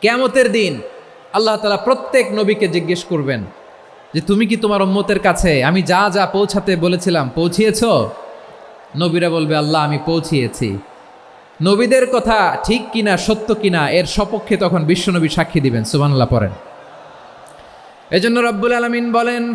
কেয়ামতের দিন আল্লাহ তালা প্রত্যেক নবীকে জিজ্ঞেস করবেন যে, তুমি কি তোমার উম্মতের কাছে আমি যা যা পৌঁছাতে বলেছিলাম পৌঁছিয়েছ? নবীরা বলবে, আল্লাহ, আমি পৌঁছিয়েছি। নবীদের কথা ঠিক কিনা, সত্য কিনা, এর সপক্ষে তখন বিশ্বনবী সাক্ষী দিবেন, সুবহানাল্লাহ, পড়েন। এজন্য রব্বুল আলমিন বলেন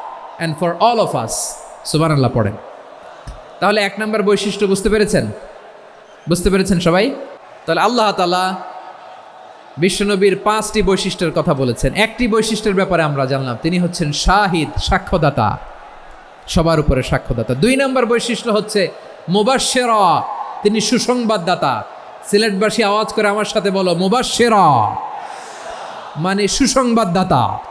and for all of us সুবান আল্লাহ পড়েন। তাহলে এক নম্বর বৈশিষ্ট্য বুঝতে পেরেছেন? বুঝতে পেরেছেন সবাই? তাহলে আল্লাহ তালা বিশ্বনবীর পাঁচটি বৈশিষ্ট্যের কথা বলেছেন। একটি বৈশিষ্ট্যের ব্যাপারে আমরা জানলাম, তিনি হচ্ছেন শাহিদ, সাক্ষ্যদাতা। সবার উপরে সাক্ষ্যদাতা। দুই নম্বর বৈশিষ্ট্য হচ্ছে মুবাশেরা তিনি সুসংবাদদাতা। সিলেটবাসী আওয়াজ করে আমার সাথে বলো মুবাশেরা মানে সুসংবাদদাতা।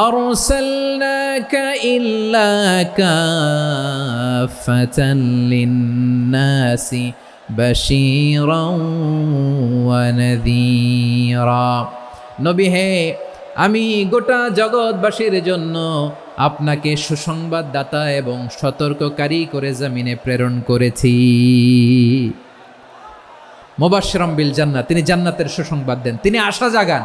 أرسلناك إلا كافة للناس بشيرا ونذيرا নবী হে আমি গোটা জগৎবাসীর জন্য আপনাকে সুসংবাদদাতা এবং সতর্ককারী করে জমিনে প্রেরণ করেছি মোবাশ্রম বিল জান্নাত তিনি জান্নাতের সুসংবাদ দেন তিনি আশা জাগান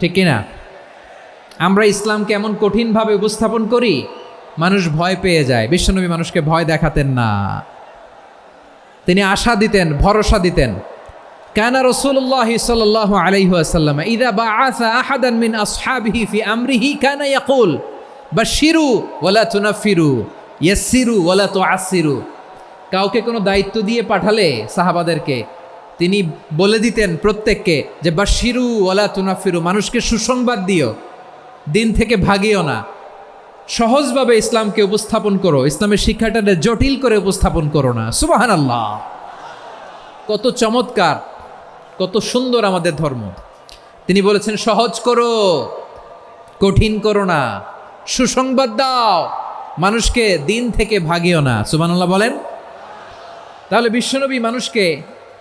ঠিক কিনা আমরা ইসলামকে এমন কঠিনভাবে উপস্থাপন করি, মানুষ ভয় পেয়ে যায়। বিশ্বনবী মানুষকে ভয় দেখাতেন না। তিনি আশা দিতেন, ভরসা দিতেন। কানা রসুল্লাহ সাল্লাহ আলাইহাসাল্লাম ইদা বা আসা আহাদান মিন আসহাবিহি ফি আমরিহি কানা ইয়াকুল বা শিরু ওলা তুনাফিরু ইয়াসিরু ওলা তো আসিরু কাউকে কোনো দায়িত্ব দিয়ে পাঠালে সাহাবাদেরকে তিনি বলে দিতেন প্রত্যেককে যে বা শিরু ওলা তুনাফিরু, মানুষকে সুসংবাদ দিও, দিন থেকে ভাগিও না। সহজভাবে ইসলামকে উপস্থাপন করো, ইসলামের শিক্ষাটাকে জটিল করে উপস্থাপন করো না। সুবাহান আল্লাহ কত চমৎকার, কত সুন্দর আমাদের ধর্ম। তিনি বলেছেন, সহজ করো, কঠিন করো না। সুসংবাদ দাও, মানুষকে দিন থেকে ভাগিও না। সুবানাল্লাহ বলেন। তাহলে বিশ্বনবী মানুষকে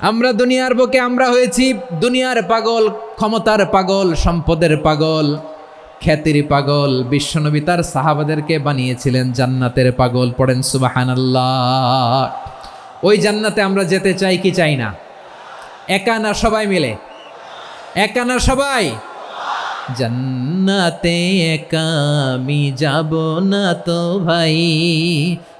আমরা দুনিয়ার বুকে আমরা হয়েছি দুনিয়ার পাগল, ক্ষমতার পাগল, সম্পদের পাগল, খ্যাতির পাগল। বিশ্বনবী তার সাহাবাদেরকে বানিয়েছিলেন জান্নাতের পাগল। পড়েন সুবাহান ওই জান্নাতে আমরা যেতে চাই কি চাই না? একা না সবাই মিলে? একা না সবাই? জান্নাতে একা আমি যাব না তো ভাই।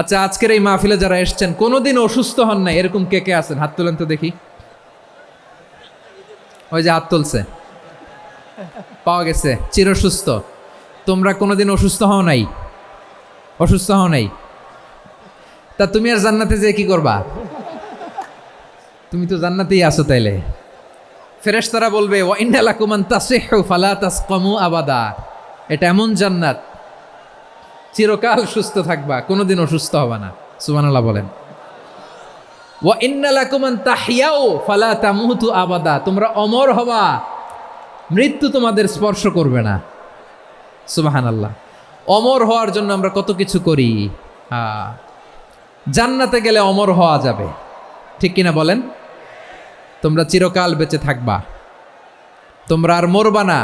আচ্ছা আজকের এই মাহফিলে যারা এসছেন, কোনোদিন অসুস্থ হন নাই? এরকম কে কে আছেন? হাত তুলেন তো দেখি। ওই যে হাত তুলছে। পাওয়া গেছে। চিরসুস্থ। তোমরা কোনোদিন অসুস্থ হও নাই? অসুস্থ হও নাই? তা তুমি আর জান্নাতে যেয়ে কি করবা? তুমি তো জান্নাতেই আছো তাইলে। ফেরেশতারা বলবে, ওয়া ইন্নালাকুমান তাসিহু ফালা তাস তাসকামু আবাদা। এটা এমন জান্নাত। চিরকাল সুস্থ থাকবা কোনোদিন অসুস্থ হবা না। সুবহানাল্লাহ বলেন। ওয়া ইন্নালাকুমান তাহিয়াও ফালা তামুতু আবাদা, তোমরা অমর হবা, মৃত্যু তোমাদের স্পর্শ করবে না। সুবহানাল্লাহ। অমর হওয়ার জন্য আমরা কত কিছু করি? জান্নাতে গেলে অমর হওয়া যাবে। ঠিক কিনা বলেন? তোমরা চিরকাল বেঁচে থাকবা। তোমরা আর মরবা না।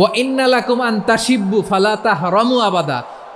ও ইন্নালাকুম আন্তাসিব্বু ফালাতা হরমু আবাদা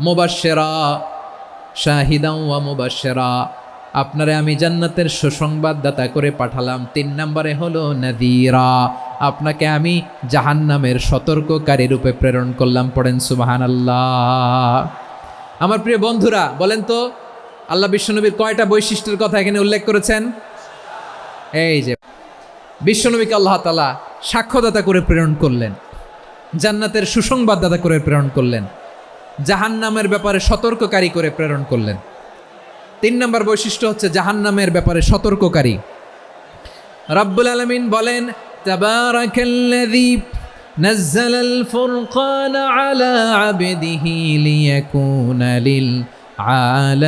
মুবাশশিরা শাহিদাও ওয়া মুবাশশিরা। আপনারে আমি জান্নাতের সুসংবাদদাতা করে পাঠালাম। তিন নম্বরে হলো নাদিরা আপনাকে আমি জাহান্নামের সতর্ককারী রূপে প্রেরণ করলাম। পড়েন সুবহানাল্লাহ। আমার প্রিয় বন্ধুরা, বলেন তো, আল্লাহ বিশ্বনবীর কয়টা বৈশিষ্ট্যের কথা এখানে উল্লেখ করেছেন? এই যে, বিশ্বনবীকে আল্লাহ তালা সাক্ষ্যদাতা করে প্রেরণ করলেন। জান্নাতের সুসংবাদদাতা করে প্রেরণ করলেন। জাহান্নামের ব্যাপারে সতর্ককারী করে প্রেরণ করলেন তিন নম্বর বৈশিষ্ট্য হচ্ছে জাহান্নামের ব্যাপারে সতর্ককারী রব্বুল আলমিন বলেন তাবারাকাল্লাযী نزل الفرقان على عبده ليكون للعالمين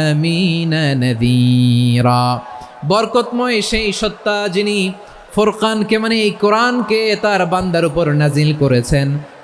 نذيرا বরকতময় সেই সত্তা যিনি ফোরকানকে মানে এই কোরআনকে তার বান্দার উপর নাজিল করেছেন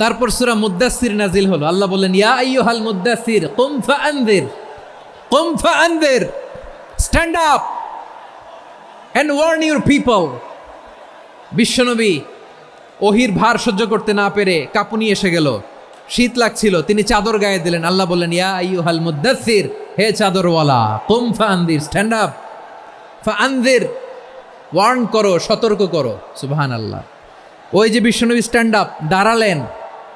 তারপর সুরা মুদ্দাসির নাজিল হলো। আল্লাহ বললেন, ইয়া আইয়ুহাল মুদ্দাসির কুম ফাআনদির কুম ফাআনদির, stand up and warn your people. বিশ্বনবী ওহির ভার সহ্য করতে না পেরে কাঁপুনি এসে গেল। শীত লাগছিল, তিনি চাদর গায়ে দিলেন। আল্লাহ বললেন, ইয়া আইয়ুহাল মুদ্দাসির হে চাদরওয়ালা, কুম ফাআনদির, স্ট্যান্ড আপ, ফাআনদির, ওয়ার্ন করো, সতর্ক করো। সুবাহান আল্লাহ ওই যে বিশ্বনবী স্ট্যান্ড আপ, দাঁড়ালেন।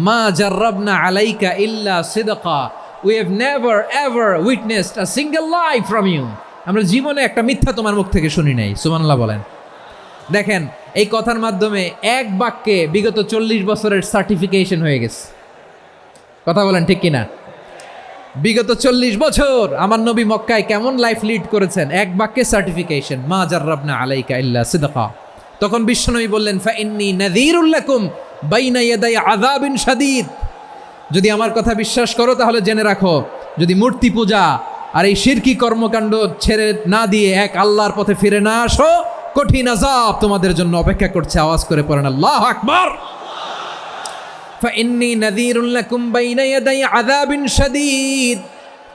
মা জার্রাবনা আলাইকা ইল্লা সিদকা। We have ever witnessed a single life from you আমরা জীবনে একটা মিথ্যা তোমার মুখ থেকে শুনি নাই সুমানাল্লাহ বলেন। দেখেন, এই কথার মাধ্যমে এক বাক্যে বিগত চল্লিশ বছরের সার্টিফিকেশন হয়ে গেছে। কথা বলেন ঠিক কিনা? বিগত চল্লিশ বছর আমার নবী মক্কায় কেমন লাইফ লিড করেছেন? এক বাক্যে সার্টিফিকেশন মা জার্রাবনা আলাইকা ইল্লা সিদকা। তখন বিশ্বনবী বললেন, ফা ফাইন্নি নাযীরুল্লাকুম বাইনা ইয়াদাই আযাবিন শাদীদ যদি আমার কথা বিশ্বাস করো তাহলে জেনে রাখো যদি মূর্তি পূজা আর এই শিরকি কর্মকাণ্ড ছেড়ে না দিয়ে এক আল্লাহর পথে ফিরে না আসো কঠিন আযাব তোমাদের জন্য অপেক্ষা করছে আওয়াজ করে পড়েন আল্লাহ আকবার فإني نذير لكم بين يدي عذاب شديد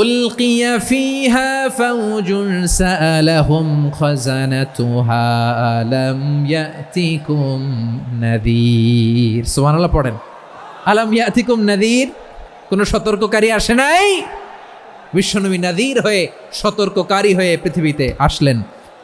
উলকিয়া فوج ফাউজুন خزنتها খাজানাতুহা আলাম نذير؟ سبحان الله পড়েন। আলম ইয়াতিকুম নাদির কোনো সতর্ককারী আসে নাই? বিশ্বনবী নাদির হয়ে সতর্ককারী হয়ে পৃথিবীতে আসলেন।